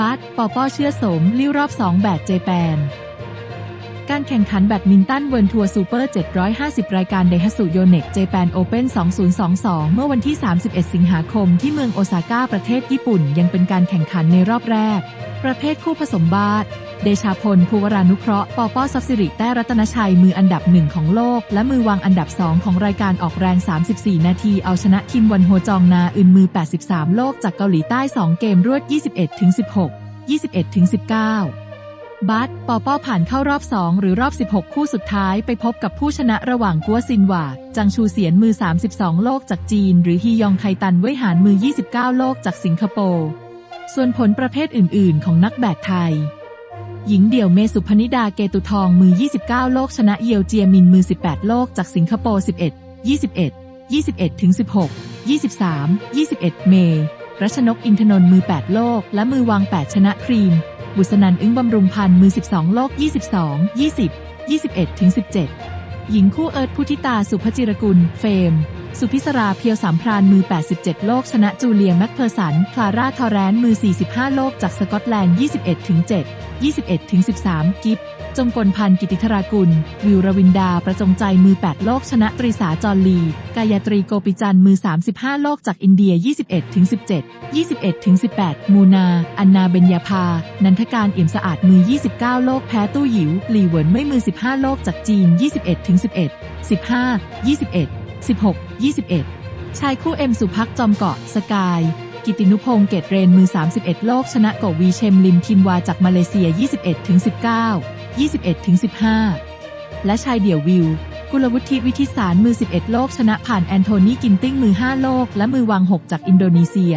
บัสปอปอเชื่อสม ลิ้วรอบ2แบบเจแปน การแข่งขันแบดมินตันเวิร์ทัวร์ซูเปอร์ 750 รายการไดฮัสุโยเน็กเจแปนโอเปน2022 เมื่อวันที่ 31 สิงหาคมที่เมืองโอซาก้าประเทศญี่ปุ่น ยังเป็นการแข่งขันในรอบแรก ประเภทคู่ผสมบาสเดชาพลภูวรานุเคราะห์ ปอปอซับสิริ แต้รัตนชัย มืออันดับหนึ่งของโลก และมือวางอันดับ2ของรายการออกแรง 34 นาที เอาชนะคิมวันโฮจองนาอึนมือ 83 โลกจากเกาหลีใต้ 2 เกมรวด 21-16 21-19 บัสปอปอผ่านเข้ารอบ 2 หรือรอบ 16 คู่สุดท้ายไปพบกับผู้ชนะระหว่างกัวซินหวาจังชูเสียนมือ 32 โลกจากจีน หรือฮียองไคตันไว้หารมือ 29 โลกจากสิงคโปร์ส่วนผลประเภทอื่น ๆ ของนักแบดไทย หญิงเดี่ยวเมสุพนิดาเกตุทองมือ 29 โลกชนะเยียวเจียมินมือ 18 โลกจากสิงคโปร์ 11 21 21ถึง16 23 21 เมรัชนกอินทนนท์มือ 8 โลกและมือวาง 8 ชนะครีม บุษนันอึ้งบำรุงพันธ์มือ 12 โลก 22 20 21ถึง17 หญิงคู่เอิร์ธพุทิตาสุภจิรกุล เฟม สุพิศราเพียวสามพรานมือ 87 โลก ชนะจูเลียแม็กเพอร์สัน คลาร่าทอแรนมือ 45 โลก จากสกอตแลนด์ 21 ถึง 7 21 ถึง 13 กิฟจงกลพันธ์กิติธรากุล วิวรวินดา ประจงใจมือ 8 โลก ชนะตรีสาจอรลี กายตรีโกปิจันมือ 35 โลก จากอินเดีย 21 ถึง 17 21 ถึง 18 มูนา อันนาเบญญาภา นันทการเอี่ยมสะอาดมือ 29 โลก แพ้ตู้หยิวหลีเหวินไม่มือ 15 โลก จากจีน 21 ถึง 11 15 21 16 21 ชายคู่เอ็มสุพักจอมเกาะสกาย กิตินุพงศ์เกตเรนมือ 31 โลกชนะโกวีเชมลิมคินวาจากมาเลเซีย 21ถึง19 21ถึง15 และชายเดี่ยววิว กุลวุฒิวิทิสารมือ 11 โลกชนะผ่านแอนโทนีกินติ้งมือ 5 โลก และมือวาง 6 จากอินโดนีเซีย